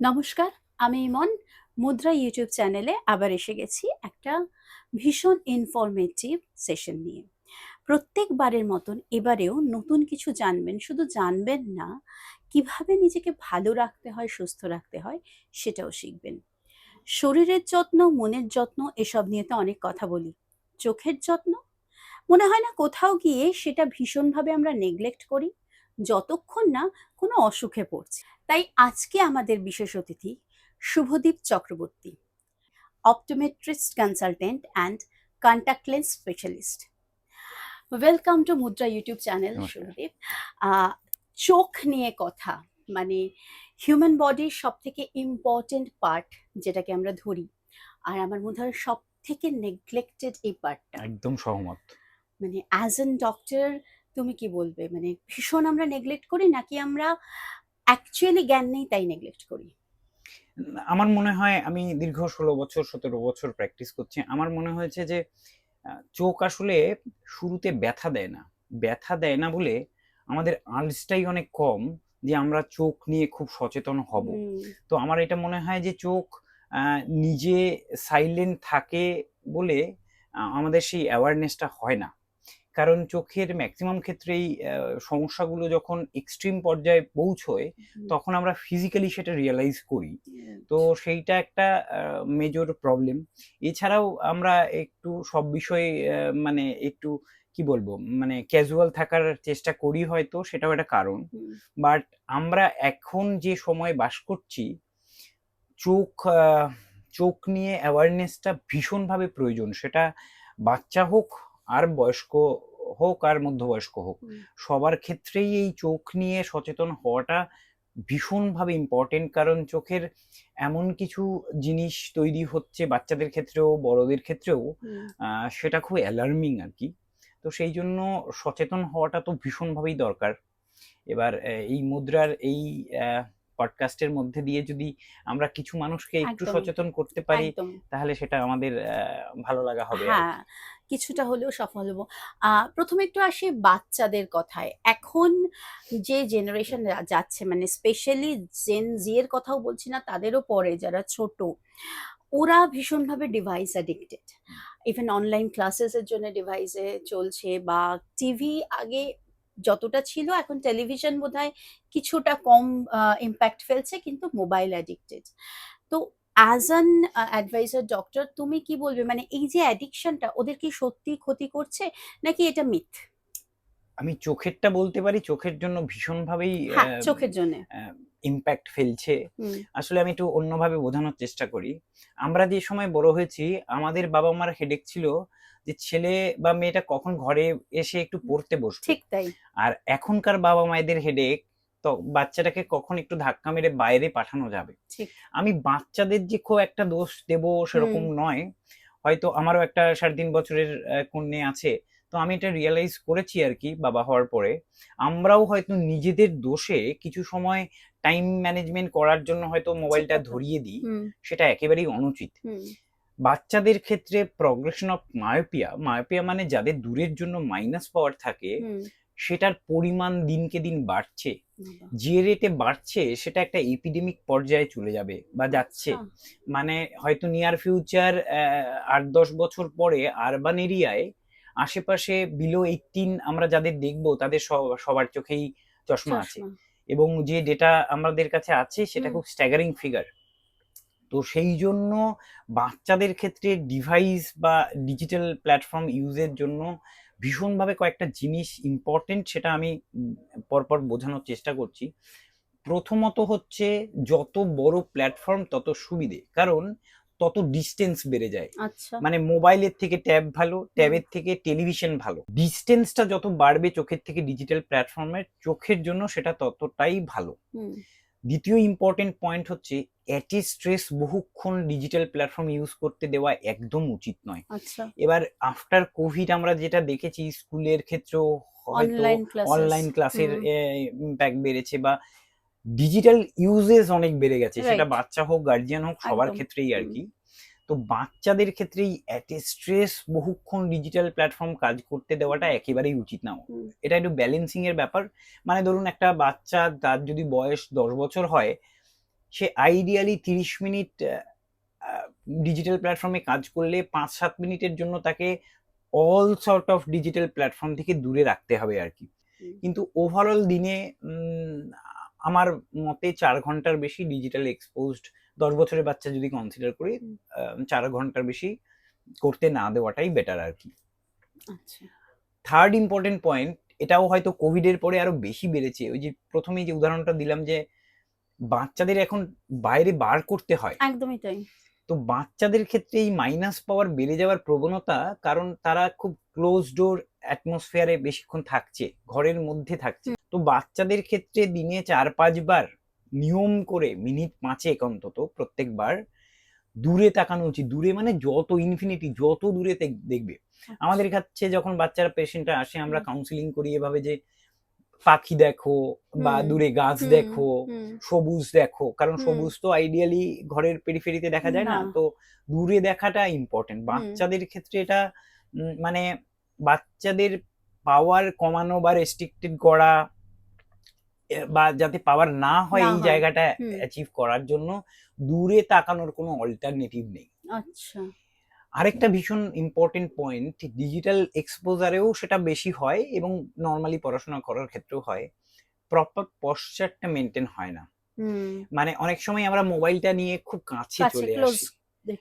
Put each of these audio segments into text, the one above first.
নমস্কার, আমি ইমন। মুদ্রা ইউটিউব চ্যানেলে আবার এসে গেছি একটা ভীষণ ইনফরমেটিভ সেশন নিয়ে। প্রত্যেকবারের মতন এবারেও নতুন কিছু জানবেন, শুধু জানবেন না, কীভাবে নিজেকে ভালো রাখতে হয়, সুস্থ রাখতে হয়, সেটাও শিখবেন। শরীরের যত্ন, মনের যত্ন, এসব নিয়ে তো অনেক কথা বলি। চোখের যত্ন? মনে হয় না কোথাও গিয়ে সেটা ভীষণভাবে আমরা নেগলেক্ট করি। যতক্ষণ না কোনো অসুখে পড়ছে। তাই আজকে আমাদের বিশেষ অতিথি Shubhadeep Chakraborty optometrist consultant and contact lens specialist welcome to Mudra YouTube channel. Shubhadeep. চোখ নিয়ে কথা মানে হিউম্যান বডির সব থেকে ইম্পর্টেন্ট পার্ট যেটাকে আমরা ধরি আর আমার মনে হয় সব থেকে নেগলেক্টেড এই পার্টটা একদম সহমত। মানে অ্যাজ এন ডক্টর তুমি কি বলবে? মানে ভীষণ আমরা নেগলেক্ট করি নাকি আমরা অ্যাকচুয়ালি জ্ঞান নেই তাই নেগলেক্ট করি? আমার মনে হয় আমি দীর্ঘ ষোলো বছর সতেরো বছর প্র্যাকটিস করছি। আমার মনে হয়েছে যে চোখ আসলে শুরুতে ব্যথা দেয় না। ব্যথা দেয় না বলে আমাদের আর্জটাই অনেক কম যে আমরা চোখ নিয়ে খুব সচেতন হব। তো আমার এটা মনে হয় যে চোখ আহ, নিজে সাইলেন্ট থাকে বলে আমাদের সেই অ্যাওয়ারনেসটা হয় না। কারণ চোখের ম্যাক্সিমাম ক্ষেত্রেই সমস্যাগুলো যখন এক্সট্রিম পর্যায়ে পৌঁছয় তখন আমরা ফিজিক্যালি সেটা রিয়েলাইজ করি। তো সেইটা একটা মেজর প্রবলেম এছাড়াও আমরা একটু সব বিষয়ে মানে একটু কি বলব মানে ক্যাজুয়াল থাকার চেষ্টা করি হয়তো সেটাও একটা কারণ। বাট আমরা এখন যে সময় বাস করছি চোখ চোখ নিয়ে অ্যাওয়ারনেসটা ভীষণভাবে প্রয়োজন। সেটা বাচ্চা হোক আর বয়স্ক হোক আর মধ্যবয়স্ক হোক সবার ক্ষেত্রেই এই চোখ নিয়ে সচেতন হওয়াটা ভীষণভাবে ইম্পর্টেন্ট কারণ চোখের এমন কিছু জিনিস তৈরি হচ্ছে বাচ্চাদের ক্ষেত্রেও বড়দের ক্ষেত্রেও সেটা খুব অ্যালার্মিং আর কি। তো সেই জন্য সচেতন হওয়াটা তো ভীষণভাবেই দরকার। এবার এই মুদ্রার এই পডকাস্টের মধ্যে দিয়ে যদি আমরা কিছু মানুষকে একটু সচেতন করতে পারি তাহলে সেটা আমাদের ভালো লাগা হবে হ্যাঁ কিছুটা হলেও সফল হব। প্রথমে একটু আসি বাচ্চাদের কথায়। এখন যে জেনারেশন যাচ্ছে মানে স্পেশালি জেন জি এর কথাও বলছি না তাদেরও পরে যারা ছোট ওরা ভীষণভাবে ডিভাইস অ্যাডিক্টেড ইভেন অনলাইন ক্লাসেসের জন্য ডিভাইসে চলছে বা টিভি আগে যতটা ছিল এখন টেলিভিশন বোধহয় কিছুটা কম ইম্প্যাক্ট ফেলছে কিন্তু মোবাইল অ্যাডিক্টেড তো অ্যাজ অ্যান অ্যাডভাইজার ডক্টর তুমি কি বলবে? মানে এই যে অ্যাডিকশনটা ওদের কি সত্যি ক্ষতি করছে নাকি এটা মিথ আমি চোখেরটা বলতে পারি চোখের জন্য ভীষণভাবেই হ্যাঁ চোখের জন্য। ইম্প্যাক্ট ফেলছে। আসলে আমি একটু অন্যভাবে বোঝানোর চেষ্টা করি। আমরা যে সময় বড় হয়েছি আমাদের বাবা মার হেডেক ছিল যে ছেলে বা মেয়েটা কখন ঘরে এসে একটু পড়তে বসবে? ঠিক তাই। আর এখনকার বাবা মায়েদের হেডেক তো বাচ্চাটাকে কখন একটু ধাক্কা মেরে বাইরে পাঠানো যাবে? আমি বাচ্চাদের যে খুব একটা দোষ দেব সেরকম নয়। হয়তো আমারও একটা সাড়ে তিন বছরের কন্যে আছে। তো আমি এটা রিয়েলাইজ করেছি আর কি বাবা হওয়ার পরে। আমরাও হয়তো নিজেদের দোষে কিছু সময় টাইম ম্যানেজমেন্ট করার জন্য হয়তো মোবাইলটা ধরিয়ে দিই। সেটা একেবারেই অনুচিত। বাচ্চাদের ক্ষেত্রে প্রগ্রেশন অফ মায়োপিয়া মায়োপিয়া মানে যাদের দূরের জন্য মাইনাস পাওয়ার থাকে সেটার পরিমাণ দিনকে দিন বাড়ছে। যে রেটে বাড়ছে সেটা একটা এপিডেমিক পর্যায়ে চলে যাবে বা যাচ্ছে। আচ্ছা, মানে হয়তো নিয়ার ফিউচার আট দশ বছর পরে আরবান এরিয়ায় আশেপাশে বিলো এইটিন আমরা যাদের দেখব তাদের সবার চোখেই চশমা আছে। এবং যে ডেটা আমাদের কাছে আছে সেটা খুব স্ট্যাগারিং ফিগার তো সেই জন্য বাচ্চাদের ক্ষেত্রে ডিভাইস বা ডিজিটাল প্ল্যাটফর্ম ইউজের জন্য ভীষণভাবে কয়েকটা জিনিস ইম্পর্টেন্ট সেটা আমি পরপর বোঝানোর চেষ্টা করছি। প্রথমত হচ্ছে যত বড় প্ল্যাটফর্ম তত সুবিধে। কারণ তত ডিস্টেন্স বেড়ে যায়। আচ্ছা। মানে মোবাইলের থেকে ট্যাব ভালো ট্যাবের থেকে টেলিভিশন ভালো। ডিস্টেন্সটা যত বাড়বে চোখের থেকে ডিজিটাল প্ল্যাটফর্মের চোখের জন্য সেটা ততটাই ভালো। হুম। দ্বিতীয় ইম্পর্টেন্ট পয়েন্ট হচ্ছে অ্যাটি স্ট্রেস বহুক্ষণ ডিজিটাল প্ল্যাটফর্ম ইউজ করতে দেওয়া একদম উচিত নয়। আচ্ছা। এবার আফটার কোভিড আমরা যেটা দেখেছি স্কুলের ক্ষেত্রেও হয়তো অনলাইন অনলাইন ক্লাসের ইম্প্যাক্ট বেড়েছে বা ডিজিটাল ইউজেস অনেক বেড়ে গেছে সেটা বাচ্চা হোক গার্জিয়ান হোক সবার ক্ষেত্রেই আর কি। তো বাচ্চাদের ক্ষেত্রেই এত স্ট্রেস বহুক্ষণ ডিজিটাল প্ল্যাটফর্ম কাজ করতে দেওয়াটা একেবারেই উচিত না। এটা একটু ব্যালেন্সিং এর ব্যাপার। মানে ধরুন একটা বাচ্চা তার যদি বয়স দশ বছর হয় সে আইডিয়ালি তিরিশ মিনিট ডিজিটাল প্ল্যাটফর্মে কাজ করলে পাঁচ সাত মিনিটের জন্য তাকে all sort of digital platform থেকে দূরে রাখতে হবে আর কি। কিন্তু ওভারঅল দিনে আমার মতে চার ঘণ্টার বেশি ডিজিটাল এক্সপোজড দশ বছরের বাচ্চা যদি কনসিডার করি চার ঘণ্টার বেশি করতে না দেওয়াটাই বেটার আর কি। থার্ড ইম্পর্টেন্ট পয়েন্ট এটাও হয়তো কোভিডের পরে আরও বেশি বেড়েছে। ওই যে প্রথমেই যে উদাহরণটা দিলাম যে বাচ্চাদের এখন বাইরে বার করতে হয়। একদমই তাই। তো বাচ্চাদের ক্ষেত্রে এই মাইনাস পাওয়ার বেড়ে যাওয়ার প্রবণতা কারণ তারা খুব ক্লোজ ডোর অ্যাটমসফিয়ারে বেশিক্ষণ থাকছে ঘরের মধ্যে থাকছে। তো বাচ্চাদের ক্ষেত্রে দিনে চার পাঁচবার নিয়ম করে মিনিট পাঁচেক অন্তত প্রত্যেকবার দূরে তাকানো উচিত। দূরে মানে যত ইনফিনিটি যত দূরে দেখবে। আমাদের কাছে যখন বাচ্চারা পেশেন্টরা আসে আমরা কাউন্সিলিং করি এভাবে যে পাখি দেখো বা দূরে গাছ দেখো সবুজ দেখো। কারণ সবুজ তো আইডিয়ালি ঘরের পেরিফেরিতে দেখা যায় না। তো দূরে দেখাটা ইম্পর্টেন্ট বাচ্চাদের ক্ষেত্রে এটা মানে বাচ্চাদের পাওয়ার কমানো বা রেস্ট্রিক্টেড করা বা যাতে পাওয়ার না হয় এই জায়গাটা অ্যাচিভ করার জন্য দূরে তাকানোর কোনো অল্টারনেটিভ নেই। আচ্ছা। আরেকটা ভীষণ ইম্পর্টেন্ট পয়েন্ট ডিজিটাল এক্সপোজারেও সেটা বেশি হয় এবং নর্মালি পড়াশোনা করার ক্ষেত্রেও হয়। প্রপার পশ্চারটা মেনটেন হয় না। মানে অনেক সময় আমরা মোবাইলটা নিয়ে খুব কাছে চলে আসি।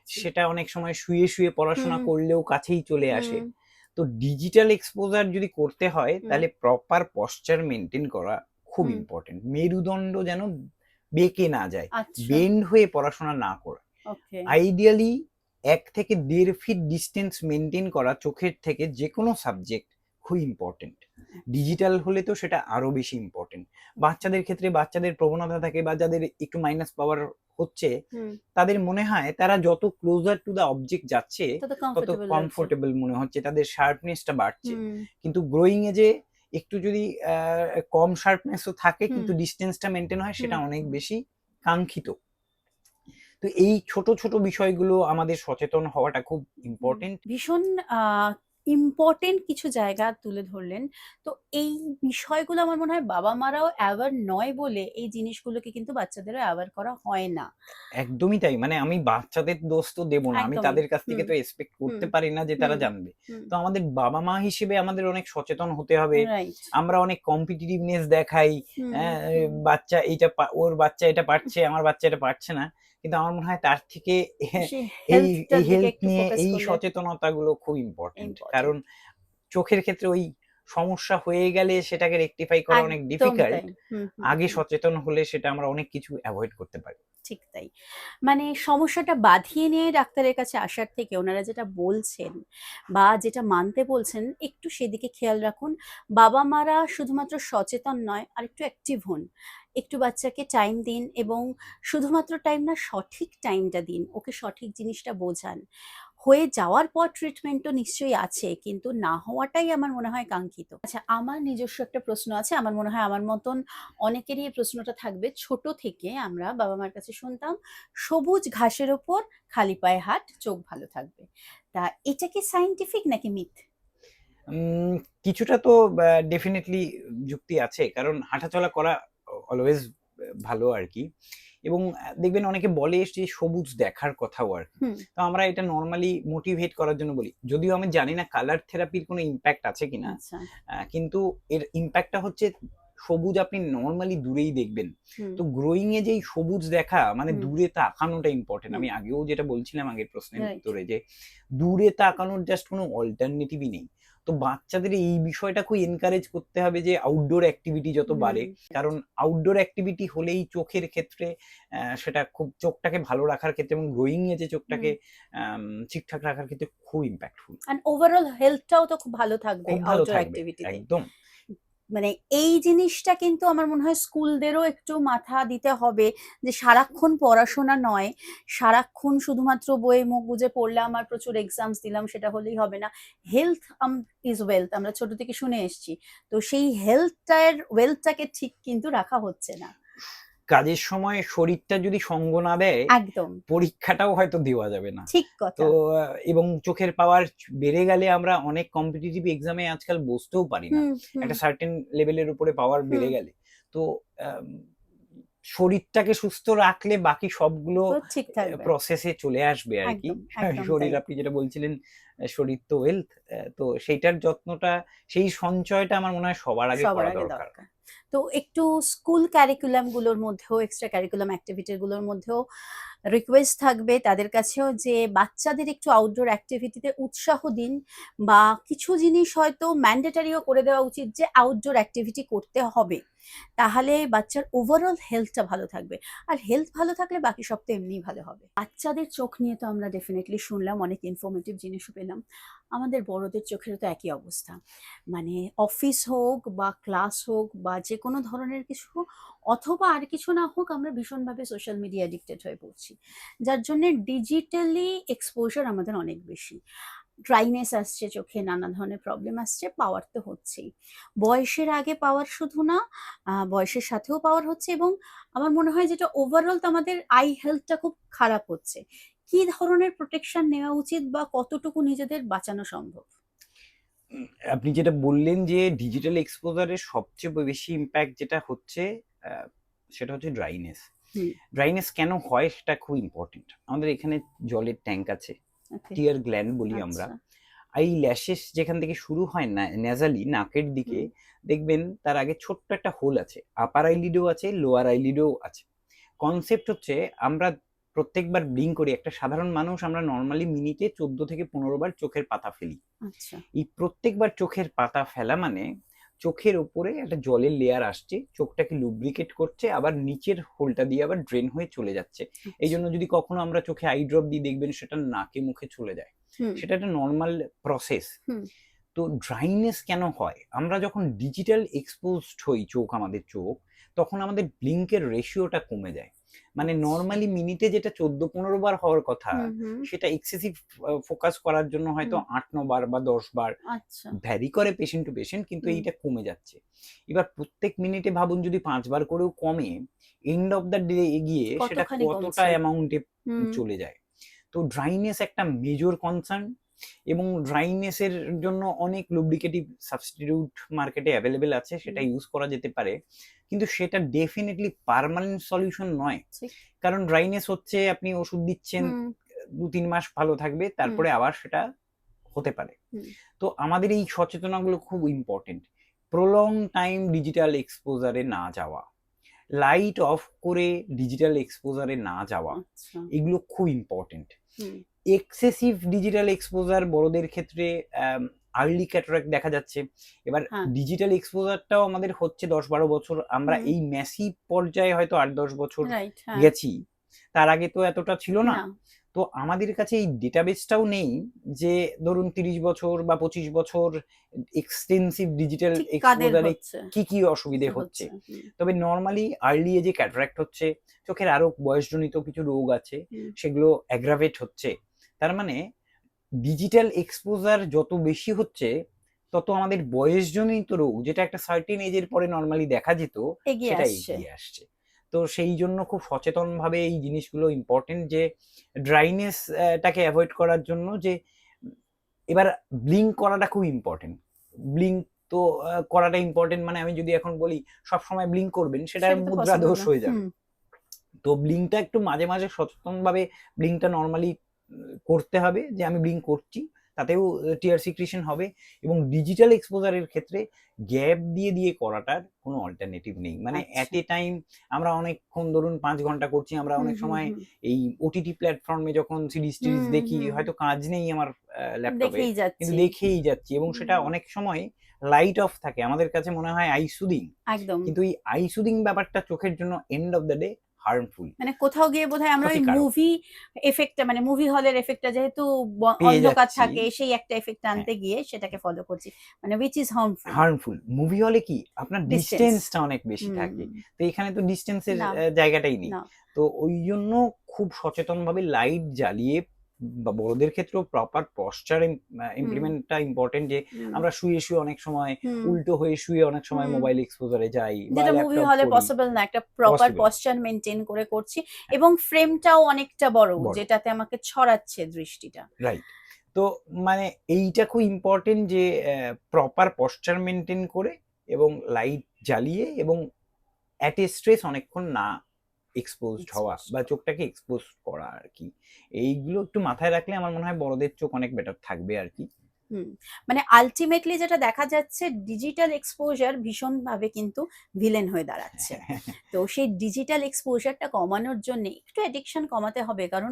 সেটা অনেক সময় শুয়ে শুয়ে পড়াশোনা করলেও কাছেই চলে আসে। তো ডিজিটাল এক্সপোজার যদি করতে হয় তাহলে প্রপার পশ্চার মেনটেন করা খুব ইম্পর্টেন্ট মেরুদণ্ড যেন বেঁকে না যায় আচ্ছা। বেন্ড হয়ে পড়াশোনা না করে। আইডিয়ালি এক থেকে দেড় ফিট ডিস্টেন্স মেনটেন করা চোখের থেকে যে কোনো সাবজেক্ট খুব ইম্পর্টেন্ট ডিজিটাল হলে তো সেটা আরও বেশি ইম্পর্টেন্ট বাচ্চাদের ক্ষেত্রে বাচ্চাদের প্রবণতা থাকে বা যাদের একটু মাইনাস পাওয়ার হচ্ছে তাদের মনে হয় তারা যত ক্লোজার টু দা অবজেক্ট যাচ্ছে তত কমফোর্টেবল মনে হচ্ছে তাদের শার্পনেসটা বাড়ছে। কিন্তু গ্রোয়িং এজে একটু যদি আহ, কম শার্পনেসও থাকে। কিন্তু ডিস্টেন্সটা মেনটেন হয় সেটা অনেক বেশি কাঙ্ক্ষিত। তো এই ছোট ছোট বিষয়গুলো আমাদের সচেতন হওয়াটা খুব ইম্পর্টেন্ট ভীষণ ইম্পর্টেন্ট কিছু জায়গা তুলে ধরলেন। তো এই বিষয়গুলো আমার মনে হয় বাবা মারাও অ্যাওয়ার নয় বলে এই জিনিসগুলোকে কিন্তু বাচ্চাদেরও অ্যাওয়ার করা হয় না। একদমই তাই। মানে আমি বাচ্চাদের দোষ তো দেবো না। আমি তাদের কাছ থেকে তো এক্সপেক্ট করতে পারি না যে তারা জানবে। তো আমাদের বাবা মা হিসেবে আমাদের অনেক সচেতন হতে হবে। আমরা অনেক কম্পিটিটিভনেস দেখাই। হ্যাঁ, বাচ্চা এইটা ওর বাচ্চা এটা পারছে আমার বাচ্চা এটা পারছে না। কিন্তু আমার মনে হয় তার থেকে এই হেলথ নিয়ে এই সচেতনতাগুলো খুব ইম্পর্টেন্ট কারণ চোখের ক্ষেত্রে ওই সমস্যা হয়ে গেলে সেটাকে রেকটিফাই করা অনেক ডিফিকাল্ট আগে সচেতন হলে সেটা আমরা অনেক কিছু অ্যাভয়েড করতে পারি। ঠিক তাই। মানে সমস্যাটা বাঁধিয়ে নিয়ে ডাক্তারের কাছে আসার থেকে ওনারা যেটা বলছেন বা যেটা মানতে বলছেন একটু সেদিকে খেয়াল রাখুন। বাবা মারা শুধুমাত্র সচেতন নয় আর একটু অ্যাক্টিভ হন। একটু বাচ্চাকে টাইম দিন এবং শুধুমাত্র টাইম না, সঠিক টাইমটা দিন। ওকে সঠিক জিনিসটা বোঝান। হয়ে যাওয়ার পর ট্রিটমেন্টও নিশ্চয়ই আছে, কিন্তু না হওয়াটাই আমার মনে হয় কাঙ্ক্ষিত। আচ্ছা আমার নিজস্ব একটা প্রশ্ন আছে। আমার মনে হয় আমার মতন অনেকেরই এই প্রশ্নটা থাকবে। ছোট থেকে আমরা বাবা মার কাছে শুনতাম, সবুজ ঘাসের ওপর খালি পায়ে হাট, চোখ ভালো থাকবে। তা এটা কি সাইন্টিফিক নাকি মিথ কিছুটা তো ডেফিনেটলি যুক্তি আছে। কারণ হাঁটাচলা করা অলওয়েজ ভালো আর কি। এবং দেখবেন অনেকে বলে যে সবুজ দেখার কথাও আর কি। তো আমরা এটা নর্মালি মোটিভেট করার জন্য বলি। যদিও আমি জানি না কালার থেরাপির কোনো ইম্প্যাক্ট আছে কিনা। আচ্ছা। কিন্তু এর ইম্প্যাক্টটা হচ্ছে সবুজ আপনি নর্মালি দূরেই দেখবেন। তো গ্রোয়িং এ যেই সবুজ দেখা মানে। দূরে তাকানোটা ইম্পর্টেন্ট আমি আগেও যেটা বলছিলাম আগের প্রশ্নের. উত্তরে যে দূরে তাকানোর জাস্ট কোনো অল্টারনেটিভই নেই। তো বাচ্চাদের এই বিষয়টা খুব এনকারেজ করতে হবে যে আউটডোর অ্যাক্টিভিটি যত বাড়ে কারণ আউটডোর অ্যাক্টিভিটি হলেই চোখের ক্ষেত্রে সেটা খুব চোখটাকে ভালো রাখার ক্ষেত্রে এবং গ্রোয়িং এ যে চোখটাকে ঠিকঠাক রাখার ক্ষেত্রে খুব ইম্প্যাক্টফুল এন্ড ওভারঅল হেলথটাও তো খুব ভালো থাকবে আউটডোর অ্যাক্টিভিটি একদম। মানে এই জিনিসটা কিন্তু আমার মনে হয় স্কুলদেরও একটু মাথা দিতে হবে যে সারাক্ষণ পড়াশোনা নয়। সারাক্ষণ শুধুমাত্র বইয়ে মুখ বুঝে পড়লে আমার প্রচুর এক্সামস দিলাম সেটা হলেই হবে না। হেলথ ইজ ওয়েলথ আমরা ছোট থেকে শুনে এসছি। তো সেই হেলথটার ওয়েলথটাকে ঠিক কিন্তু রাখা হচ্ছে না। কাজের সময় শরীরটা যদি সঙ্গ না দেয় একদম। পরীক্ষাটাও হয়তো দেওয়া যাবে না। ঠিক কথা। তো এবং চোখের পাওয়ার বেড়ে গেলে আমরা অনেক কম্পিটিটিভ এক্সামে আজকাল বসতেও পারি না। একটা সার্টেন লেভেলের উপরে পাওয়ার বেড়ে গেলে। তো শরীরটাকে সুস্থ রাখলে বাকি সবগুলো প্রসেসে চলে আসবে আর কি। একদম শরীর আপনি যেটা বলছিলেন শরীর তো ওয়েলথ তো সেইটার যত্নটা সেই সঞ্চয়টা আমার মনে হয় সবার আগে করা দরকার। তো একটু স্কুল ক্যারিকুলামগুলোর মধ্যেও এক্সট্রা ক্যারিকুলাম অ্যাক্টিভিটি গুলোর মধ্যেও রিকোয়েস্ট থাকবে তাদের কাছেও যে বাচ্চাদের একটু আউটডোর অ্যাক্টিভিটিতে উৎসাহ দিন বা কিছু জিনিস হয়তো ম্যান্ডেটারিও করে দেওয়া উচিত যে আউটডোর অ্যাক্টিভিটি করতে হবে। তাহলে বাচ্চার ওভারঅল হেলথটা ভালো থাকবে। আর হেলথ ভালো থাকলে বাকি সব তো এমনিই ভালো হবে। বাচ্চাদের চোখ নিয়ে তো আমরা ডেফিনেটলি শুনলাম, অনেক ইনফরমেটিভ জিনিসও পেলাম। আমাদের বড়দের চোখেরও তো একই অবস্থা। মানে অফিস হোক বা ক্লাস হোক বা যে কোনো ধরনের কিছু অথবা আর কিছু না হোক, আমরা ভীষণভাবে সোশ্যাল মিডিয়া অ্যাডিক্টেড হয়ে পড়ছি। যার জন্য ডিজিটালি এক্সপোজার আমাদের অনেক বেশি। ড্রাইনেস আসছে চোখে নানা ধরনের প্রবলেম আসছে পাওয়ার তো হচ্ছেই। বয়সের আগে পাওয়ার শুধু না বয়সের সাথেও পাওয়ার হচ্ছে এবং আমার মনে হয় যেটা ওভারঅল তো আমাদের আই হেলথটা খুব খারাপ হচ্ছে। কি ধরনের প্রোটেকশন নেওয়া উচিত বা কতটুকু নিজেদের বাঁচানো সম্ভব? আপনি যেটা বললেন যে ডিজিটাল এক্সপোজারের সবচেয়ে বেশি ইম্প্যাক্ট যেটা হচ্ছে সেটা হচ্ছে ড্রাইনেস ড্রাইনেস কেন হয় সেটা খুব ইম্পর্টেন্ট আমাদের এখানে জলের ট্যাঙ্ক আছে। টিয়ার গ্ল্যান্ড বলি আমরা। আচ্ছা, এই ল্যাশেস যেখান থেকে শুরু হয় না নেজালি নাকের দিকে দেখবেন তার আগে ছোট্ট একটা হোল আছে আপার আইলিডও আছে লোয়ার আইলিডও আছে। কনসেপ্ট হচ্ছে আমরা প্রত্যেকবার ব্লিং করি একটা সাধারণ মানুষ আমরা নর্মালি মিনিটে চোদ্দ থেকে পনেরো বার চোখের পাতা ফেলি। আচ্ছা। এই প্রত্যেকবার চোখের পাতা ফেলা মানে চোখের ওপরে একটা জলের লেয়ার আসছে চোখটাকে লুব্রিকেট করছে আবার নিচের হোলটা দিয়ে আবার ড্রেন হয়ে চলে যাচ্ছে। এই জন্য যদি কখনো আমরা চোখে আই ড্রপ দিয়ে দেখবেন সেটা নাকে মুখে চলে যায়। সেটা একটা নর্মাল প্রসেস। তো ড্রাইনেস কেন হয়? আমরা যখন ডিজিটাল এক্সপোজড হই চোখ আমাদের চোখ তখন আমাদের ব্লিঙ্কের রেশিওটা কমে যায়। মানে আচ্ছা। নর্মালি মিনিটে যেটা চোদ্দ পনেরো বার হওয়ার কথা সেটা এক্সেসিভ ফোকাস করার জন্য হয়তো আট ন বার বা দশ বার আচ্ছা। ভ্যারি করে পেশেন্ট টু পেশেন্ট কিন্তু। এইটা কমে যাচ্ছে। এবার প্রত্যেক মিনিটে ভাবুন যদি পাঁচবার করেও কমে এন্ড অফ দ্য ডে এগিয়ে সেটা কতটা অ্যামাউন্টে চলে যায়। তো ড্রাইনেস একটা মেজর কনসার্ন এবং ড্রাইনেসের জন্য অনেক লুব্রিকেটিভ সাবস্টিটিউট মার্কেটে অ্যাভেলেবেল আছে সেটা ইউজ করা যেতে পারে। কিন্তু সেটা ডেফিনেটলি পার্মানেন্ট সলিউশন নয়। কারণ ড্রাইনেস হচ্ছে আপনি ওষুধ দিচ্ছেন দু তিন মাস ভালো থাকবে তারপরে আবার সেটা হতে পারে। তো আমাদের এই সচেতনাগুলো খুব ইম্পর্টেন্ট প্রলং টাইম ডিজিটাল এক্সপোজারে না যাওয়া লাইট অফ করে ডিজিটাল এক্সপোজারে না যাওয়া আচ্ছা। এগুলো খুব ইম্পর্টেন্ট এক্সেসিভ ডিজিটাল এক্সপোজার বড়দের ক্ষেত্রে আর্লি ক্যাটারাক্ট দেখা যাচ্ছে। এবার হ্যাঁ। ডিজিটাল এক্সপোজারটাও আমাদের হচ্ছে দশ বারো বছর। আমরা এই ম্যাসিভ পর্যায়ে হয়তো আট দশ বছর হ্যাঁ। গেছি। তার আগে তো এতটা ছিল না। তো আমাদের কাছে এই ডেটাবেসটাও নেই যে ধরুন তিরিশ বছর বা পঁচিশ বছর এক্সটেন্সিভ ডিজিটাল এক্সপোজারে কি কি অসুবিধে হচ্ছে তবে নর্মালি আর্লি এজে ক্যাটারাক্ট হচ্ছে চোখের আরও বয়সজনিত কিছু রোগ আছে সেগুলো অ্যাগ্রাভেট হচ্ছে। তার মানে ডিজিটাল এক্সপোজার যত বেশি হচ্ছে তত আমাদের বয়সজনিত রোগ যেটা একটা সার্টেন এজের পরে নর্মালি দেখা যেত সেটা এগিয়ে আসছে। তো সেই জন্য খুব সচেতন ভাবে এই জিনিসগুলো ইম্পর্টেন্ট যে ড্রাইনেস টাকে অ্যাভয়েড করার জন্য যে এবার ব্লিঙ্ক করাটা খুব ইম্পর্টেন্ট ব্লিঙ্ক তো করাটা ইম্পর্টেন্ট মানে আমি যদি এখন বলি সব সময় ব্লিঙ্ক করবেন সেটা মুদ্রা দোষ হয়ে যাবে। তো ব্লিঙ্কটা একটু মাঝে মাঝে সচেতন ভাবে ব্লিঙ্কটা নর্মালি করতে হবে যে আমি ব্লিঙ্ক করছি তাতেও টিয়ার সিক্রিশন হবে এবং ডিজিটাল এক্সপোজারের ক্ষেত্রে গ্যাপ দিয়ে দিয়ে করাটার কোনো অল্টারনেটিভ নেই। মানে। অ্যাট এ টাইম আমরা অনেকক্ষণ ধরুন পাঁচ ঘণ্টা করছি আমরা অনেক সময় এই ওটিটি প্ল্যাটফর্মে যখন সিরিজ টিরিজ দেখি হয়তো কাজ নেই আমার ল্যাপটপে কিন্তু দেখেই যাচ্ছি এবং সেটা অনেক সময় লাইট অফ থাকে। আমাদের কাছে মনে হয় আই সুদিং একদম। কিন্তু এই আই সুদিং ব্যাপারটা চোখের জন্য end of the day harmful মানে কোথাও গিয়ে বোধহয় আমরা ওই মুভি এফেক্টটা মানে মুভি হলের এফেক্টটা যেহেতু অন্ধকার থাকে সেই একটা এফেক্ট আনতে গিয়ে সেটাকে ফলো করছি মানে which is harmful harmful movie হলে কি? আপনার ডিসটেন্সটা অনেক বেশি থাকে। তো এখানে তো ডিসটেন্সের। জায়গাটাই নেই। তো ওই জন্য খুব সচেতনভাবে লাইট জ্বালিয়ে বড়দের ক্ষেত্রেও প্রপার পশ্চার ইমপ্লিমেন্টটা ইম্পর্টেন্ট যে আমরা শুয়ে শুয়ে অনেক সময় উল্টো হয়ে শুয়ে অনেক সময় মোবাইল এক্সপোজারে যাই যেটা মুভি হলে পসিবল না একটা প্রপার পশ্চার মেনটেন করে করছি এবং ফ্রেমটাও অনেকটা বড় বড়। যেটাতে আমাকে ছড়াচ্ছে দৃষ্টিটা। রাইট তো মানে এইটা খুব ইম্পর্টেন্ট যে প্রপার পশ্চার মেনটেন করে এবং লাইট জ্বালিয়ে এবং অ্যাট এ স্ট্রেস অনেকক্ষণ না এক্সপোজড হওয়া বা চোখটাকে এক্সপোজ করা আর কি এইগুলো একটু মাথায় রাখলে আমার মনে হয় বড়দের চোখ অনেক বেটার থাকবে আর কি মানে আলটিমেটলি যেটা দেখা যাচ্ছে ডিজিটাল এক্সপোজার ভীষণভাবে কিন্তু ভিলেন হয়ে দাঁড়াচ্ছে। তো সেই ডিজিটাল এক্সপোজারটা কমানোর জন্য একটু অ্যাডিকশন কমাতে হবে কারণ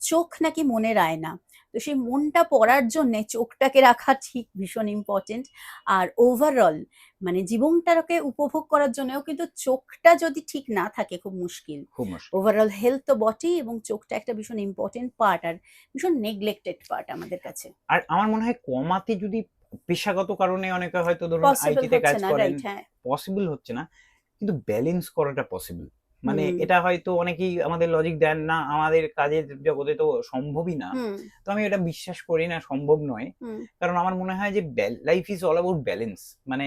চোখ নাকি মনের আয়না। তো সেই মনটা পড়ার জন্যে চোখটাকে রাখা ঠিক ভীষণ ইম্পর্টেন্ট আর ওভারঅল মানে জীবনটাকে উপভোগ করার জন্যও কিন্তু চোখটা যদি ঠিক না থাকে খুব মুশকিল। ওভারঅল হেলথ তো বটেই এবং চোখটা একটা ভীষণ ইম্পর্টেন্ট পার্ট আর ভীষণ নেগলেক্টেড পার্ট আমাদের কাছে। আর আমার মনে হয় কমাতে যদি পেশাগত কারণে অনেকে হয়তো ধরুন আইটিতে কাজ করেন হ্যাঁ। পসিবল হচ্ছে না কিন্তু ব্যালেন্স করাটা পসিবল মানে এটা হয়তো অনেকেই আমাদের লজিক দেন না আমাদের কাজের জগতে তো সম্ভবই না। তো আমি এটা বিশ্বাস করি না সম্ভব নয়। কারণ আমার মনে হয় যে life is all about balance মানে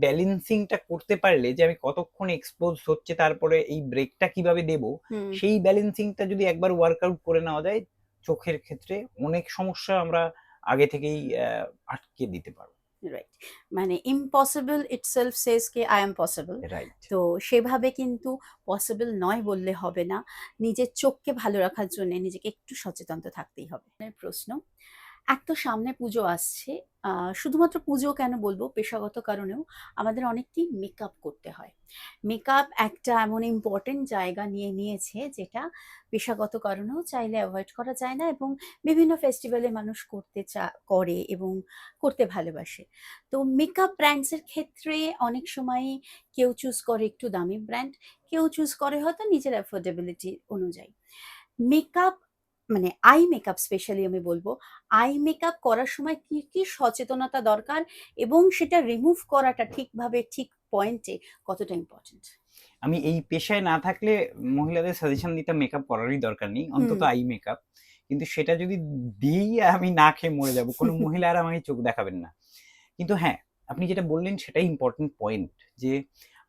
ব্যালেন্সিংটা করতে পারলে যে আমি কতক্ষণ এক্সপোজ হচ্ছে তারপরে এই ব্রেকটা কীভাবে দেব সেই ব্যালেন্সিংটা যদি একবার ওয়ার্কআউট করে নেওয়া যায় চোখের ক্ষেত্রে অনেক সমস্যা আমরা আগে থেকেই আটকে দিতে পারব। রাইট মানে ইম্পসিবল ইটসেলফ সেজ কে আই এম পসিবল তো সেভাবে কিন্তু পসিবল নয় বললে হবে না। নিজের চোখকে ভালো রাখার জন্য নিজেকে একটু সচেতন থাকতেই হবে। প্রশ্ন এক তো সামনে পুজো আসছে। শুধুমাত্র পুজো কেন বলব? পেশাগত কারণেও আমাদের অনেককেই মেকআপ করতে হয়। মেকআপ একটা এমন ইম্পর্টেন্ট জায়গা নিয়ে নিয়েছে যেটা পেশাগত কারণেও চাইলে অ্যাভয়েড করা যায় না এবং বিভিন্ন ফেস্টিভ্যালে মানুষ করতে চা, করে এবং করতে ভালোবাসে। তো মেকআপ ব্র্যান্ডসের ক্ষেত্রে অনেক সময় কেউ চুজ করে একটু দামি ব্র্যান্ড কেউ চুজ করে হয়তো নিজের অ্যাফোর্ডেবিলিটি অনুযায়ী। মেকআপ মানে আই মেকআপ স্পেশালি আমি বলব। আই মেকআপ করার সময় কি কি সচেতনতা দরকার এবং সেটা রিমুভ করাটা ঠিকভাবে ঠিক পয়েন্টে কতটা ইম্পর্টেন্ট আমি এই পেশায় না থাকলে মহিলাদের সাজেশন দিতে মেকআপ করারই দরকার নেই অন্তত আই মেকআপ কিন্তু সেটা যদি দিই আমি না খেয়ে মরে যাব কোনো মহিলা আর আমাকে চোখ দেখাবেন না। কিন্তু হ্যাঁ আপনি যেটা বললেন সেটাই ইম্পর্টেন্ট পয়েন্ট যে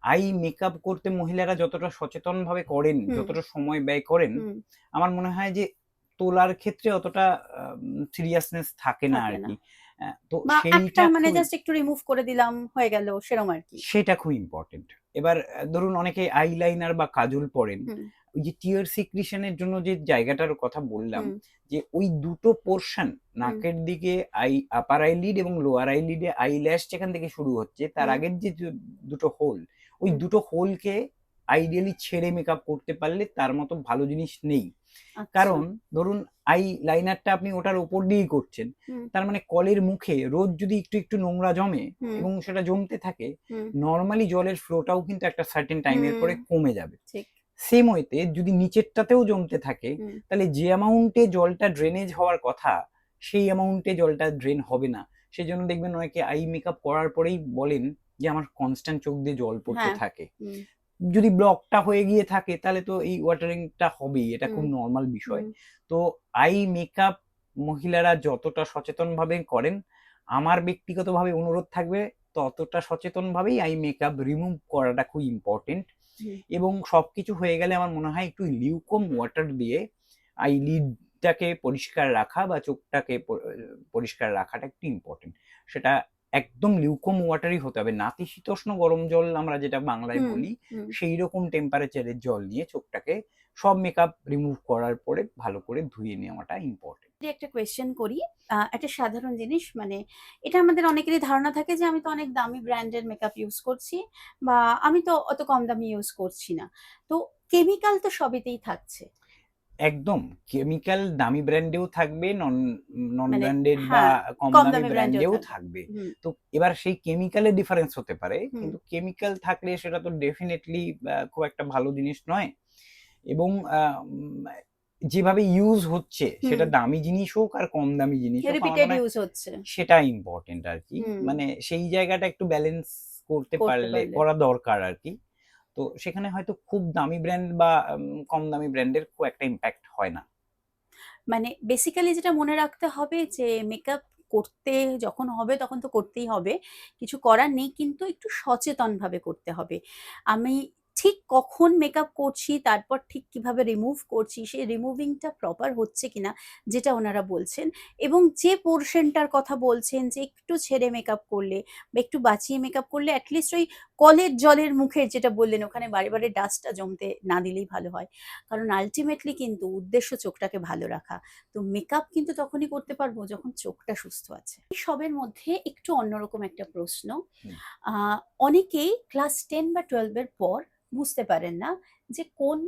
আই মেকআপ করতে মহিলারা যতটা সচেতন ভাবে করেন যতটা সময় ব্যয় করেন আমার মনে হয় যে তোলার ক্ষেত্রে অতটা সিরিয়াসনেস থাকে না আর কি। তো সেইটা মানে জাস্ট একটু রিমুভ করে দিলাম হয়ে গেল সেরকম আর কি। সেটা খুব ইম্পর্টেন্ট এবার ধরুন অনেকে আইলাইনার বা কাজল পরেন। ওই যে টিয়ার সিক্রিশনের জন্য যে জায়গাটার কথা বললাম যে ওই দুটো পোর্শন নাকের দিকে আই আপার আইলিড এবং লোয়ার আইলিডে আইল্যাশ যেখান থেকে শুরু হচ্ছে তার আগের যে দুটো হোল ওই দুটো হোলকে আইডিয়ালি ছেড়ে মেকআপ করতে পারলে তার মতো ভালো জিনিস নেই। কারণ ধরুন আই লাইনারটা আপনি ওটার ওপর দিয়েই করছেন তার মানে কলের মুখে রোদ যদি একটু একটু নোংরা জমে এবং সেটা জমতে থাকে নর্মালি জলের ফ্লোটাও কিন্তু একটা সার্টেন টাইমের পরে। কমে যাবে। সেম ওয়েতে যদি নিচেরটাতেও জমতে থাকে তাহলে যে অ্যামাউন্টে জলটা ড্রেনেজ হওয়ার কথা সেই অ্যামাউন্টে জলটা ড্রেন হবে না। সেই জন্য দেখবেন অনেকে আই মেকআপ করার পরেই বলেন যে আমার কনস্ট্যান্ট চোখ দিয়ে জল পড়তে হ্যাঁ। থাকে। যদি ব্লকটা হয়ে গিয়ে থাকে তাহলে তো এই ওয়াটারিংটা হবেই এটা খুব নর্মাল বিষয়। তো আই মেকআপ মহিলারা যতটা সচেতন ভাবে করেন আমার ব্যক্তিগতভাবে অনুরোধ থাকবে ততটা সচেতন ভাবেই আই মেকআপ রিমুভ করাটা খুব ইম্পর্টেন্ট। এবং সবকিছু হয়ে গেলে আমার মনে হয় একটু লিউকম ওয়াটার দিয়ে আই লিডটাকে পরিষ্কার রাখা বা চোখটাকে পরিষ্কার রাখাটা একটু ইম্পর্টেন্ট সেটা একদম লিউকম ওয়াটারই হতে হবে। নাতিশীতোষ্ণ গরম জল আমরা যেটা বাংলায় বলি। সেই রকম টেম্পারেচারের জল নিয়ে চোখটাকে সব মেকআপ রিমুভ করার পরে ভালো করে ধুয়ে নেওয়াটা ইম্পর্টেন্ট একটা কোয়েশ্চেন করি একটা সাধারণ জিনিস মানে এটা আমাদের অনেকেরই ধারণা থাকে যে আমি তো অনেক দামি ব্র্যান্ডের মেকআপ ইউজ করছি বা আমি তো অত কম দামি ইউজ করছি না। তো কেমিক্যাল তো সবেতেই থাকছে। একদম কেমিক্যাল দামি ব্র্যান্ডেও থাকবে নন নন ব্র্যান্ডেড বা কম দামি ব্র্যান্ডেও থাকবে। তো এবার সেই কেমিক্যালের ডিফারেন্স হতে পারে কিন্তু কেমিক্যাল থাকলে সেটা তো ডেফিনেটলি খুব একটা ভালো জিনিস নয়। এবং যেভাবে ইউজ হচ্ছে সেটা দামি জিনিস হোক আর কম দামি জিনিস রিপিটেড ইউজ হচ্ছে। সেটা ইম্পর্টেন্ট আর কি। মানে সেই জায়গাটা একটু ব্যালেন্স করতে পারলে। করা দরকার আর কি। তো সেখানে হয়তো খুব দামি ব্র্যান্ড বা কম দামি ব্র্যান্ডের খুব একটা ইম্প্যাক্ট হয় না। মানে বেসিক্যালি যেটা মনে রাখতে হবে যে মেকআপ করতে যখন হবে তখন তো করতেই হবে। কিছু করার নেই, কিন্তু একটু সচেতনভাবে করতে হবে। আমি ঠিক কখন মেকআপ করছি তারপর ঠিক কীভাবে রিমুভ করছি সেই রিমুভিংটা প্রপার হচ্ছে কিনা যেটা ওনারা বলছেন। এবং যে পোর্শনটার কথা বলছেন যে একটু ছেড়ে মেকআপ করলে বা একটু বাঁচিয়ে মেকআপ করলে অ্যাটলিস্ট ওই কলের জলের মুখের যেটা বললেন ওখানে বারে বারে ডাস্টটা জমতে না দিলেই ভালো হয়। কারণ আলটিমেটলি কিন্তু উদ্দেশ্য চোখটাকে ভালো রাখা। তো মেকআপ কিন্তু তখনই করতে পারব যখন চোখটা সুস্থ আছে। এই সবের মধ্যে একটু অন্যরকম একটা প্রশ্ন। অনেকেই ক্লাস টেন বা টুয়েলভের পর বুঝতে পারেন না যে কোন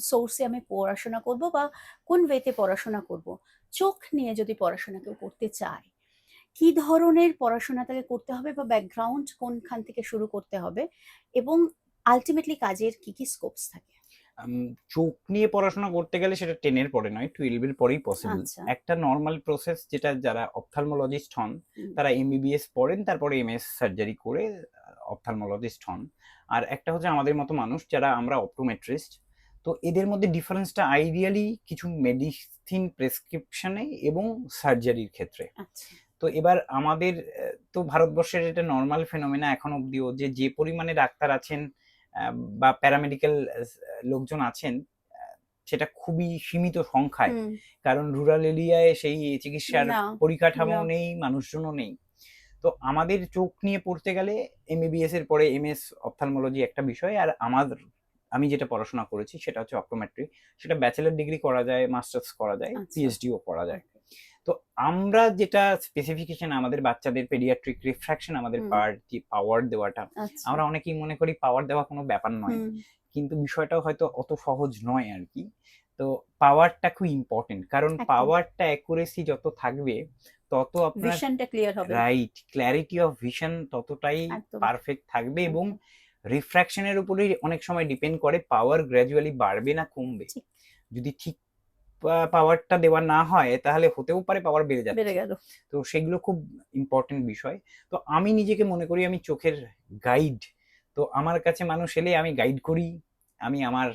সোর্সে আমি পড়াশোনা করব বা কোন ওয়েতে পড়াশোনা করব চোখ নিয়ে যদি পড়াশোনা কেউ করতে চায় কি ধরনের পড়াশোনা তাকে করতে হবে বা ব্যাকগ্রাউন্ড কোনখান থেকে শুরু করতে হবে এবং আলটিমেটলি কাজের কি কি স্কোপস থাকে চোখ নিয়ে পড়াশোনা করতে গেলে সেটা টেনের পরে নয় টুয়েলভের পরেই পসিবল আচ্ছা। একটা নর্মাল প্রসেস যেটা যারা অপথালমোলজিস্ট হন। তারা এমবিবিএস পড়েন তারপরে এমএস সার্জারি করে অপথালমোলজিস্ট হন। আর একটা হচ্ছে আমাদের মতো মানুষ যারা আমরা অপটোমেট্রিস্ট তো এদের মধ্যে ডিফারেন্সটা আইডিয়ালি কিছু মেডিসিন প্রেসক্রিপশনে এবং সার্জারির ক্ষেত্রে। আচ্ছা। তো এবার আমাদের তো ভারতবর্ষের এটা নর্মাল ফেনোমেনা এখন অব্দিও যে যে পরিমাণে ডাক্তার আছেন বা প্যারামেডিক্যাল লোকজন আছেন সেটা খুবই সীমিত সংখ্যায়। কারণ রুরাল এরিয়ায় সেই চিকিৎসার পরিকাঠামো নেই মানুষজনও নেই। তো আমাদের চোখ নিয়ে পড়তে গেলে এমবিবিএস এর পরে এমএস অপথালমোলজি একটা বিষয় আর আমার আমি যেটা পড়াশোনা করেছি সেটা হচ্ছে অপটোমেট্রি সেটা ব্যাচেলার ডিগ্রি করা যায় মাস্টার্স করা যায় আচ্ছা। পিএইচডিও করা যায়। তো আমরা যেটা স্পেসিফিকেশন আমাদের বাচ্চাদের পেডিয়াট্রিক রিফ্র্যাকশন আমাদের যে পাওয়ার দেওয়াটা আচ্ছা। আমরা অনেকেই মনে করি পাওয়ার দেওয়া কোনো ব্যাপার নয়। কিন্তু বিষয়টাও হয়তো অত সহজ নয় আর কি। তো পাওয়ারটা খুব ইম্পর্টেন্ট কারণ পাওয়ারটা অ্যাকুরেসি যত থাকবে তত আপনার ভিশনটা ক্লিয়ার হবে। রাইট ক্ল্যারিটি অফ ভিশন ততটাই পারফেক্ট থাকবে এবং রিফ্র্যাকশনের উপরেই অনেক সময় ডিপেন্ড করে পাওয়ার গ্র্যাজুয়ালি বাড়বে না কমবে। যদি ঠিক পাওয়ারটা দেওয়া না হয় তাহলে হতেও পারে পাওয়ার বেড়ে যাবে বেড়ে গেল। তো সেগুলো খুব ইম্পর্টেন্ট বিষয়। তো আমি নিজেকে মনে করি আমি চোখের গাইড তো আমার কাছে মানুষ এলে আমি গাইড করি আমি আমার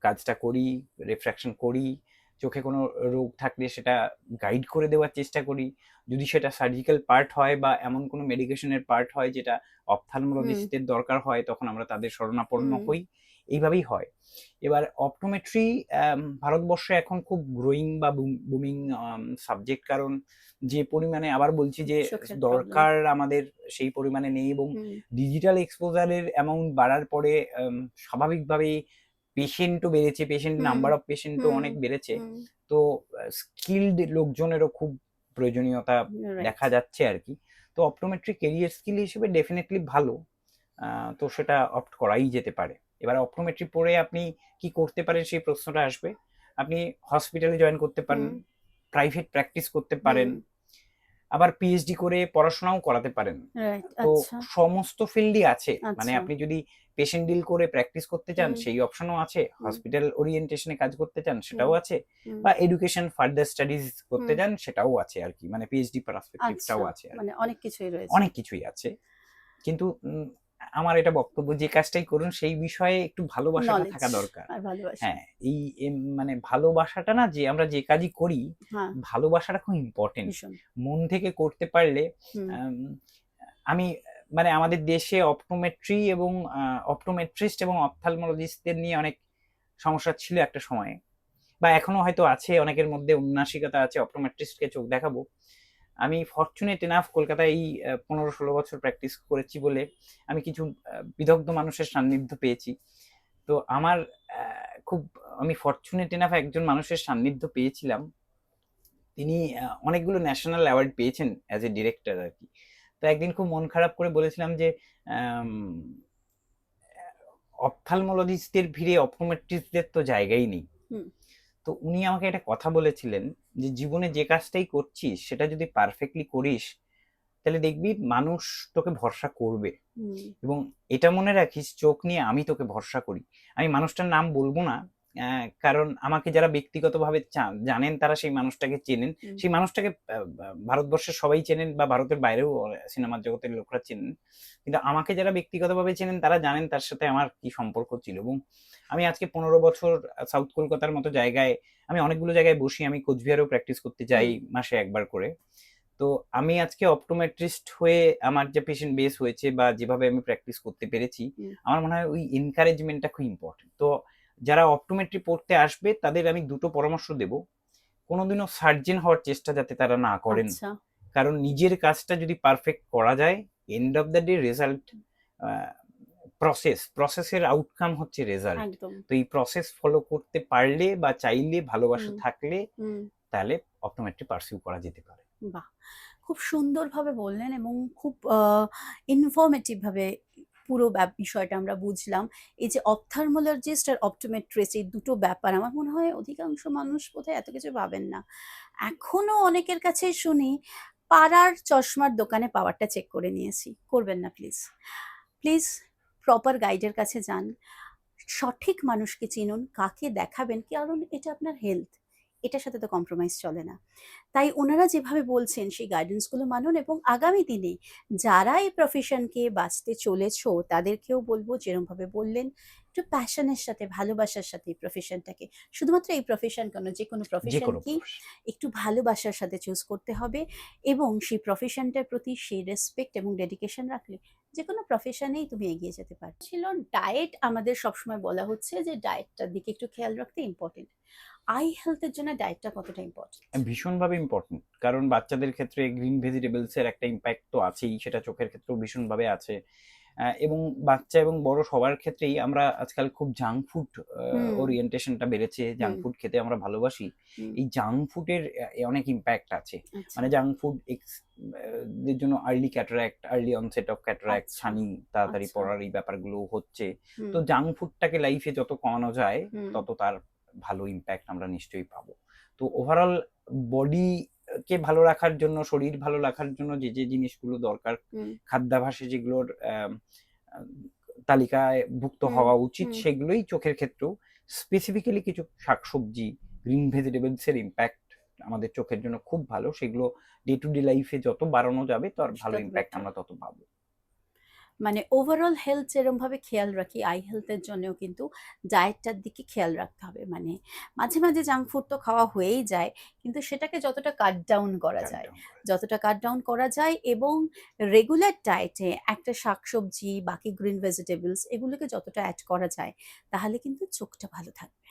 কাজটা করি রিফ্র্যাকশন করি চোখে কোনো রোগ থাকলে সেটা গাইড করে দেওয়ার চেষ্টা করি। যদি সেটা সার্জিক্যাল পার্ট হয় বা এমন কোনো মেডিকেশনের পার্ট হয় যেটা অপথালমোলজিস্টের দরকার হয় তখন আমরা তাদের শরণাপন্ন হই। এইভাবেই হয়। এবার অপটোমেট্রি ভারতবর্ষে এখন খুব গ্রোয়িং বা বুমিং সাবজেক্ট কারণ যে পরিমাণে আবার বলছি যে দরকার আমাদের সেই পরিমাণে নেই এবং ডিজিটাল এক্সপোজারের অ্যামাউন্ট বাড়ার পরে স্বাভাবিকভাবেই পেশেন্টও বেড়েছে পেশেন্ট নাম্বার অফ পেশেন্টও অনেক বেড়েছে। তো স্কিলড লোকজনেরও খুব প্রয়োজনীয়তা দেখা যাচ্ছে আর কি। তো অপটোমেট্রি কেরিয়ার স্কিল হিসেবে ডেফিনেটলি ভালো। তো সেটা অপ্ট করাই যেতে পারে। এবার অপটোমেট্রি পড়ে আপনি কি করতে পারেন সেই প্রশ্নটা আসবে। আপনি হসপিটালে জয়েন করতে পারেন প্রাইভেট প্র্যাকটিস করতে পারেন। আবার পিএইচডি করে পড়াশোনাও করাতে পারেন। তো আচ্ছা। সমস্ত ফিল্ডই আছে। মানে আচ্ছা। আপনি যদি পেশেন্ট ডিল করে প্র্যাকটিস করতে চান। সেই অপশনও আছে। হসপিটাল ওরিয়েন্টেশনে কাজ করতে চান সেটাও আছে। বা এডুকেশন ফার্দার স্টাডিজ করতে চান সেটাও আছে আর কি। মানে পিএইচডি পারসপেক্টিভটাও পার্সপেক্টিভটাও আছে মানে অনেক কিছুই রয়েছে। অনেক কিছুই আছে। কিন্তু আমার এটা বক্তব্য যে কাজটাই করুন সেই বিষয়ে একটু ভালোবাসাটা থাকা দরকার। হ্যাঁ এই মানে ভালোবাসাটা না যে আমরা যে কাজই করি হ্যাঁ। ভালোবাসাটা খুব ইম্পর্টেন্ট মন থেকে করতে পারলে আমি মানে আমাদের দেশে অপটোমেট্রি এবং অপটোমেট্রিস্ট এবং অপথালমোলজিস্টদের নিয়ে অনেক সমস্যা ছিল একটা সময়ে। বা এখনও হয়তো আছে অনেকের মধ্যে উন্নাসিকতা আছে অপটোমেট্রিস্টকে চোখ দেখাবো। আমি ফরচুনেট এনাফ কলকাতায় এই পনেরো ষোলো বছর প্র্যাকটিস করেছি বলে আমি কিছু বিদগ্ধ মানুষের সান্নিধ্য পেয়েছি। তো আমার খুব আমি ফরচুনেট এনাফ একজন মানুষের সান্নিধ্য পেয়েছিলাম। তিনি অনেকগুলো ন্যাশনাল অ্যাওয়ার্ড পেয়েছেন অ্যাজ এ ডিরেক্টর আর কি। তো একদিন খুব মন খারাপ করে বলেছিলাম যে অপথালমোলজিস্টদের ভিড়ে অপটোমেট্রিস্টদের তো জায়গাই নেই। তো উনি আমাকে একটা কথা বলেছিলেন যে জীবনে যে কাজটাই করছিস সেটা যদি পারফেক্টলি করিস তাহলে দেখবি মানুষ তোকে ভরসা করবে। এবং এটা মনে রাখিস চোখ নিয়ে আমি তোকে ভরসা করি। আমি মানুষটার নাম বলব না কারণ আমাকে যারা ব্যক্তিগতভাবে জানেন তারা সেই মানুষটাকে চেনেন। সেই মানুষটাকে ভারতবর্ষের সবাই চেনেন বা ভারতের বাইরেও সিনেমার জগতের লোকরা চেনেন। কিন্তু আমাকে যারা ব্যক্তিগতভাবে চেনেন তারা জানেন তার সাথে আমার কি সম্পর্ক ছিল। এবং আমি আজকে পনেরো বছর সাউথ কলকাতার মতো জায়গায় আমি অনেকগুলো জায়গায় বসি আমি কোচবিহারেও প্র্যাকটিস করতে যাই মাসে একবার করে। তো তো আমি আজকে অপটোমেট্রিস্ট হয়ে আমার যে পেশেন্ট বেস হয়েছে বা যেভাবে আমি প্র্যাকটিস করতে পেরেছি আমার মনে হয় ওই এনকারেজমেন্টটা খুব ইম্পর্টেন্ট তো যারা অপটোমেট্রি পড়তে আসবে তাদের আমি দুটো পরামর্শ দেব। কোনোদিনও সার্জেন হওয়ার চেষ্টা যাতে তারা না করেন। আচ্ছা। কারণ নিজের কাজটা যদি পারফেক্ট করা যায় end of the day result process প্রসেসের আউটকাম হচ্ছে রেজাল্ট তো এই প্রসেস ফলো করতে পারলে বা চাইলে ভালোবাসা থাকলে তাহলে অপটোমেট্রি পার্সিউ করা যেতে পারে। বাহ! খুব সুন্দরভাবে বললেন এবং খুব ইনফরমেটিভ ভাবে পুরো বিষয়টা আমরা বুঝলাম। এই যে অপথার্মোলজিস্ট আর অপটোমেট্রিস্ট এই দুটো ব্যাপার, আমার মনে হয় অধিকাংশ মানুষ বোধহয় এত কিছু ভাবেন না। এখনও অনেকের কাছে শুনি, পাড়ার চশমার দোকানে পাওয়ারটা চেক করে নিয়েছি। করবেন না প্লিজ প্লিজ প্রপার গাইডের কাছে যান। সঠিক মানুষকে চিনুন, কাকে দেখাবেন, কারণ এটা আপনার হেলথ এটার সাথে তো কম্প্রোমাইজ চলে না। তাই ওনারা যেভাবে বলছেন সেই গাইডেন্সগুলো মানুন এবং আগামী দিনে যারা এই প্রফেশনকে বাঁচতে চলেছ তাদেরকেও বলব যেরমভাবে বললেন একটু প্যাশনের সাথে ভালোবাসার সাথে এই প্রফেশনটাকে শুধুমাত্র এই প্রফেশন কেন যে কোনো প্রফেশনকেই একটু ভালোবাসার সাথে চুজ করতে হবে এবং সেই প্রফেশনটার প্রতি সেই রেসপেক্ট এবং ডেডিকেশন রাখলে যে কোনো প্রফেশনেই তুমি এগিয়ে যেতে পারো। ছিল ডায়েট আমাদের সবসময় বলা হচ্ছে যে ডায়েটটার দিকে একটু খেয়াল রাখতে ইম্পর্টেন্ট আই হেলথের জন্য ডায়েটটা কতটা ইম্পর্টেন্ট ভীষণভাবে ইম্পর্টেন্ট কারণ বাচ্চাদের ক্ষেত্রে গ্রিন ভেজিটেবলস এর একটা ইম্প্যাক্ট তো আছেই, সেটা চোখের ক্ষেত্রেও ভীষণভাবে আছে। এবং বাচ্চা এবং বড় সবার ক্ষেত্রেই আমরা আজকাল খুব জাঙ্ক ফুড। ওরিয়েন্টেশনটা বেড়েছে। জাঙ্ক ফুড খেতে আমরা ভালোবাসি। এই জাঙ্ক ফুডের অনেক ইম্প্যাক্ট আছে। আচ্ছা। মানে জাঙ্ক ফুড এর জন্য early cataract early onset of cataract. ছানি তাড়াতাড়ি আচ্ছা। পড়ার এই ব্যাপারগুলো হচ্ছে। তো জাঙ্ক ফুডটাকে লাইফে যত কমানো যায় তত তার ভালো ইম্প্যাক্ট আমরা নিশ্চয়ই পাবো। তো ওভারঅল বডি কে ভালো রাখার জন্য শরীর ভালো রাখার জন্য যে যে জিনিসগুলো দরকার খাদ্যাভাসে যেগুলোর তালিকায় ভুক্ত হওয়া উচিত সেগুলোই চোখের ক্ষেত্রেও স্পেসিফিক্যালি কিছু শাকসবজি গ্রিন ভেজিটেবলস এর ইম্প্যাক্ট আমাদের চোখের জন্য খুব ভালো। সেগুলো ডে টু ডে লাইফে যত বাড়ানো যাবে তার ভালো ইম্প্যাক্ট আমরা তত পাবো। মানে ওভারঅল হেলথ যেরকম ভাবে খেয়াল রাখি আই হেলথের জন্যও কিন্তু ডায়েটটার দিকে খেয়াল রাখতে হবে। মানে মাঝে মাঝে জাঙ্ক ফুড তো খাওয়া হয়েই যায় কিন্তু সেটাকে যতটা কাট ডাউন করা যায় যতটা কাট ডাউন করা যায় এবং রেগুলার ডায়েটে একটা শাকসবজি বাকি গ্রিন ভেজিটেবলস এগুলোকে যতটা অ্যাড করা যায় তাহলে কিন্তু চোখটা ভালো থাকবে।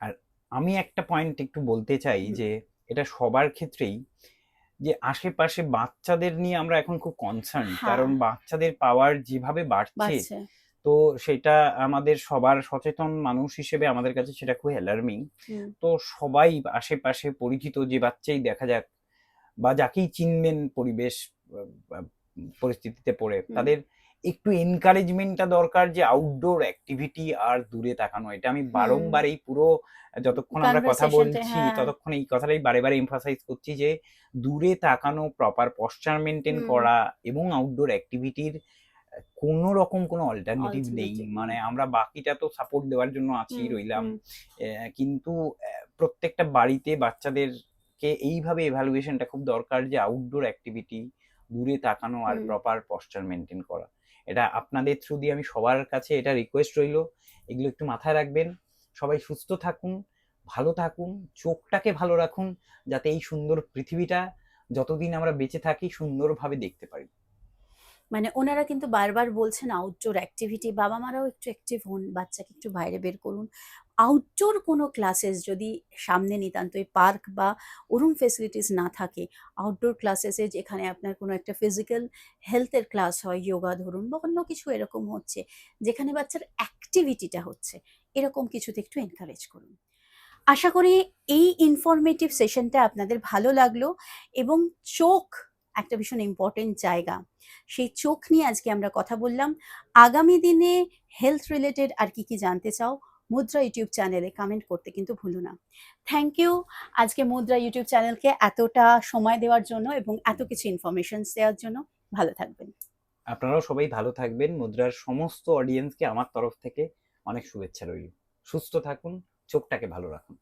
আর আমি একটা পয়েন্ট একটু বলতে চাই যে এটা সবার ক্ষেত্রেই যে আশেপাশে বাচ্চাদের নিয়ে আমরা এখন খুব কনসার্ন হ্যাঁ। কারণ বাচ্চাদের পাওয়ার যেভাবে বাড়ছে তো সেটা আমাদের সবার সচেতন মানুষ হিসেবে আমাদের কাছে সেটা খুব অ্যালার্মিং তো সবাই আশেপাশে পরিচিত যে বাচ্চাই দেখা যাক বা যাকেই চিনবেন পরিবেশ পরিস্থিতিতে পড়ে তাদের একটু এনকারেজমেন্টটা দরকার যে আউটডোর অ্যাক্টিভিটি আর দূরে তাকানো। এটা আমি বারংবার এই পুরো যতক্ষণ আমরা কথা বলছি হ্যাঁ। ততক্ষণ এই কথাটাই বারে বারে এমফাসাইজ করছি যে দূরে তাকানো প্রপার পশ্চার মেনটেন করা এবং আউটডোর অ্যাক্টিভিটির কোনো রকম কোনো অল্টারনেটিভ নেই। মানে আমরা বাকিটা তো সাপোর্ট দেওয়ার জন্য আছি রইলাম। কিন্তু প্রত্যেকটা বাড়িতে বাচ্চাদেরকে এইভাবে এভালুয়েশনটা খুব দরকার যে আউটডোর অ্যাক্টিভিটি দূরে তাকানো আর প্রপার পশ্চার মেনটেন করা। এটা আপনাদের থ্রু দিয়ে আমি সবার কাছে এটা রিকোয়েস্ট রইল। এগুলো একটু মাথায় রাখবেন। সবাই সুস্থ থাকুন, ভালো থাকুন, চোখটাকে ভালো রাখুন, যাতে এই সুন্দর পৃথিবীটা যতদিন আমরা বেঁচে থাকি সুন্দরভাবে দেখতে পারি। মানে ওনারা কিন্তু বারবার বলছেন আউটডোর অ্যাক্টিভিটি বাবা মারাও একটু অ্যাক্টিভ হন, বাচ্চাকে একটু বাইরে বের করুন। আউটডোর কোনো ক্লাসেস যদি সামনে নিতান্তই পার্ক বা ওরম ফেসিলিটিস না থাকে আউটডোর ক্লাসেসে যেখানে আপনার কোনো একটা ফিজিক্যাল হেলথের ক্লাস হয় যোগা ধরুন বা অন্য কিছু এরকম হচ্ছে, যেখানে বাচ্চার অ্যাক্টিভিটিটা হচ্ছে, এরকম কিছুতে একটু এনকারেজ করুন। আশা করি এই ইনফরমেটিভ সেশনটা আপনাদের ভালো লাগল এবং চোখ একটা ভীষণ ইম্পর্টেন্ট জায়গা। সেই চোখ নিয়ে আজকে আমরা কথা বললাম। আগামী দিনে হেলথ রিলেটেড আর কি কি জানতে চাও মুদ্রা ইউটিউব চ্যানেলে কমেন্ট করতে কিন্তু ভুলো না। থ্যাংক ইউ আজকে মুদ্রা ইউটিউব চ্যানেলকে এতটা সময় দেওয়ার জন্য এবং এত কিছু ইনফরমেশন দেওয়ার জন্য ভালো থাকবেন। আপনারাও সবাই ভালো থাকবেন। মুদ্রার সমস্ত অডিয়েন্সকে আমার তরফ থেকে অনেক শুভেচ্ছা রইল। সুস্থ থাকুন, চোখটাকে ভালো রাখুন।